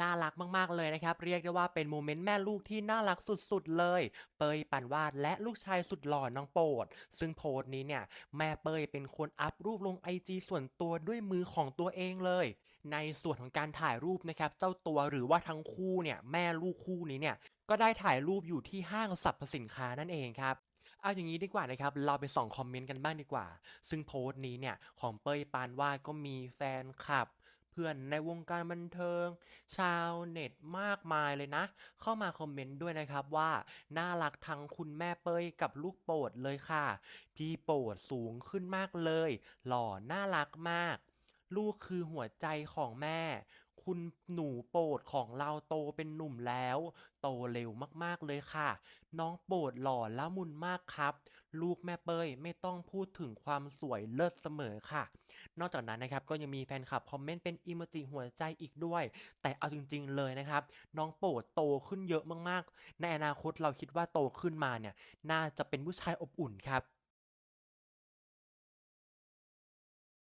น่ารักมากๆเลยนะครับ เรียกได้ว่าเป็นโมเมนต์แม่ลูกที่น่ารักสุดๆเลย เปยปานวาดและลูกชายสุดหล่อน้องโปรด ซึ่งโพสต์นี้เนี่ย แม่เปยเป็นคนอัปรูปลงไอจีส่วนตัวด้วยมือของตัวเองเลย ในส่วนของการถ่ายรูปนะครับ เจ้าตัวหรือว่าทั้งคู่เนี่ยแม่ลูกคู่นี้เนี่ยก็ได้ถ่ายรูปอยู่ที่ห้างสรรพสินค้านั่นเองครับเอาอย่างนี้ดีกว่านะครับ เราไปส่องคอมเมนต์กันบ้างดีกว่า ซึ่งโพสต์นี้เนี่ย ของเป้ยปานวาดก็มีแฟนคลับ พื่อนในวงการบันเทิง ชาวเน็ตมากมายเลยนะ เข้ามาคอมเมนต์ด้วยนะครับว่า น่ารักทั้งคุณแม่เป้ยกับลูกโปรดเลยค่ะ พี่โปรดสูงขึ้นมากเลย หล่อน่ารักมาก ลูกคือหัวใจของแม่ คุณหนูโปรดของเราโตเป็นหนุ่มแล้ว โตเร็วมากๆเลยค่ะ น้องโปรดหล่อละมุนมากครับ ลูกแม่เป้ยไม่ต้องพูดถึงความสวยเลิศเสมอค่ะ นอกจากนั้นนะครับก็ยังมีแฟนคลับคอมเมนต์เป็นอิโมจิหัวใจอีกด้วย แต่เอาจริง ๆ เลยนะครับ น้องโปรดโตขึ้นเยอะมากๆ ในอนาคตเราคิดว่าโตขึ้นมาเนี่ย น่าจะเป็นผู้ชายอบอุ่นครับ